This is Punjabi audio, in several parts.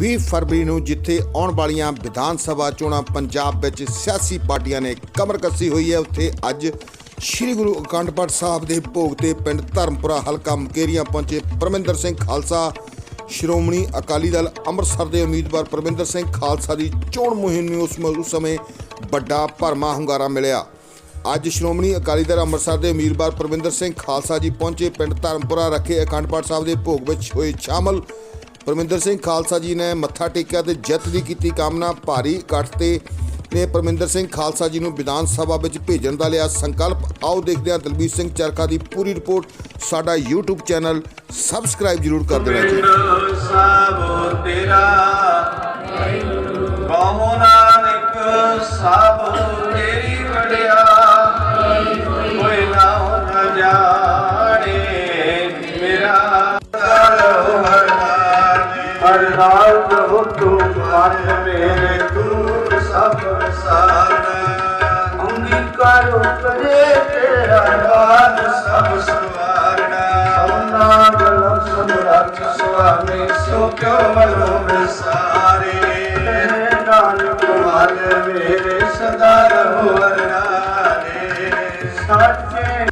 20 ਫਰਵਰੀ ਨੂੰ ਜਿੱਥੇ ਆਉਣ ਵਾਲੀਆਂ ਵਿਧਾਨ ਸਭਾ ਚੋਣਾਂ ਪੰਜਾਬ ਵਿੱਚ ਸਿਆਸੀ ਪਾਰਟੀਆਂ ਨੇ ਕਮਰ ਕੱਸੀ ਹੋਈ ਹੈ, ਉੱਥੇ ਅੱਜ ਸ੍ਰੀ ਗੁਰੂ ਅਖੰਡ ਪਾਠ ਸਾਹਿਬ ਦੇ ਭੋਗ ਤੇ ਪਿੰਡ ਧਰਮਪੁਰਾ ਹਲਕਾ ਮੁਕੇਰੀਆਂ ਪਹੁੰਚੇ ਪਰਮਿੰਦਰ ਸਿੰਘ ਖਾਲਸਾ। ਸ਼੍ਰੋਮਣੀ ਅਕਾਲੀ ਦਲ ਅੰਮ੍ਰਿਤਸਰ ਦੇ ਉਮੀਦਵਾਰ ਪਰਮਿੰਦਰ ਸਿੰਘ ਖਾਲਸਾ ਦੀ ਚੋਣ ਮੁਹਿੰਮ ਨੂੰ ਉਸ ਉਸ ਸਮੇਂ ਵੱਡਾ ਭਰਮਾ ਹੁੰਗਾਰਾ ਮਿਲਿਆ। ਅੱਜ ਸ਼੍ਰੋਮਣੀ ਅਕਾਲੀ ਦਲ ਅੰਮ੍ਰਿਤਸਰ ਦੇ ਉਮੀਦਵਾਰ ਪਰਮਿੰਦਰ ਸਿੰਘ ਖਾਲਸਾ ਜੀ ਪਹੁੰਚੇ ਪਿੰਡ ਧਰਮਪੁਰਾ, ਰੱਖੇ ਅਖੰਡ ਪਾਠ ਸਾਹਿਬ ਦੇ ਭੋਗ ਵਿੱਚ ਹੋਏ ਸ਼ਾਮਲ। ਪਰਮਿੰਦਰ ਸਿੰਘ ਖਾਲਸਾ ਜੀ ਨੇ ਮੱਥਾ ਟੇਕਿਆ ਤੇ ਜਿੱਤ ਦੀ ਕੀਤੀ। ਕਾਮਨਾ ਭਾਰੀ ਇਕੱਠ ਤੇ ਨੇ ਪਰਮਿੰਦਰ ਸਿੰਘ ਖਾਲਸਾ ਜੀ ਨੂੰ ਵਿਧਾਨ ਸਭਾ ਵਿੱਚ ਭੇਜਣ ਦਾ ਲਿਆ ਸੰਕਲਪ। ਆਓ ਦੇਖਦੇ ਹਾਂ ਦਲਬੀਰ ਸਿੰਘ ਚਰਖਾ ਦੀ ਪੂਰੀ ਰਿਪੋਰਟ। ਸਾਡਾ YouTube ਚੈਨਲ ਸਬਸਕ੍ਰਾਈਬ ਜਰੂਰ ਕਰ ਦੇਣਾ ਜੀ। ਪਿੰਡ ਤੇਰਾ, ਕਹੋ ਨਾਨਕ ਸਭ ਤੇਰੀ ਵਡਿਆ, ਕੋਈ ਨਾ ਜਾਣੇ। ਹਰ ਨਾਲ ਤੂੰ ਮਨ ਮੇਰੇ ਤੂੰ ਸਭ ਸਾਨ ਅੰਗੀਕਾਰ ਕਰੇ ਤੇਰਾ ਨਾਮ ਸਭ ਸਵਾਰਨਾ ਸਭਨਾ ਗਲ ਸਮਰੱਥ ਸੁਆਮੀ, ਸੋ ਕਿਉ ਮਨੋ ਵਿਸਾਰੇ? ਨਾਨਕ ਮਨ ਮੇਰੇ ਸਦਾ ਰਹੋ ਅਰਨਾਨੇ ਸਾਚੇ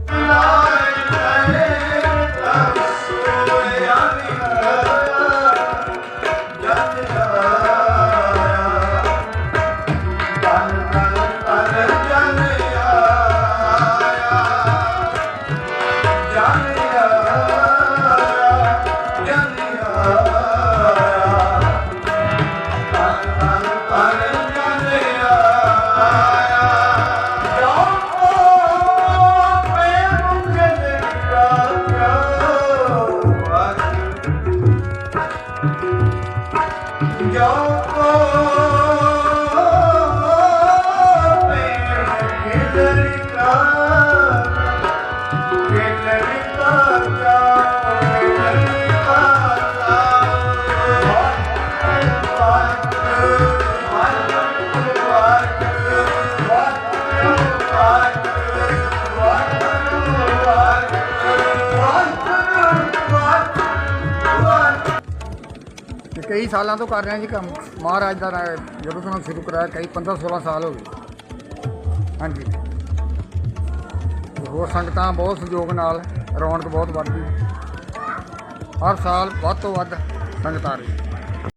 go. ਕਈ ਸਾਲਾਂ ਤੋਂ ਕਰ ਰਹੇ ਹਾਂ ਜੀ ਕੰਮ। ਮਹਾਰਾਜ ਦਾ ਰਾ- ਜਦੋਂ ਤੋਂ ਸ਼ੁਰੂ ਕਰਾਇਆ, ਕਈ 15 16 ਸਾਲ ਹੋ ਗਏ। ਹਾਂਜੀ। ਹੋਰ ਸੰਗਤਾਂ ਬਹੁਤ ਸਹਿਯੋਗ ਨਾਲ ਰੌਣਕ ਬਹੁਤ ਵੱਧ ਗਈ ਹਰ ਸਾਲ ਵੱਧ ਤੋਂ ਵੱਧ ਸੰਗਤ ਆ ਰਹੀ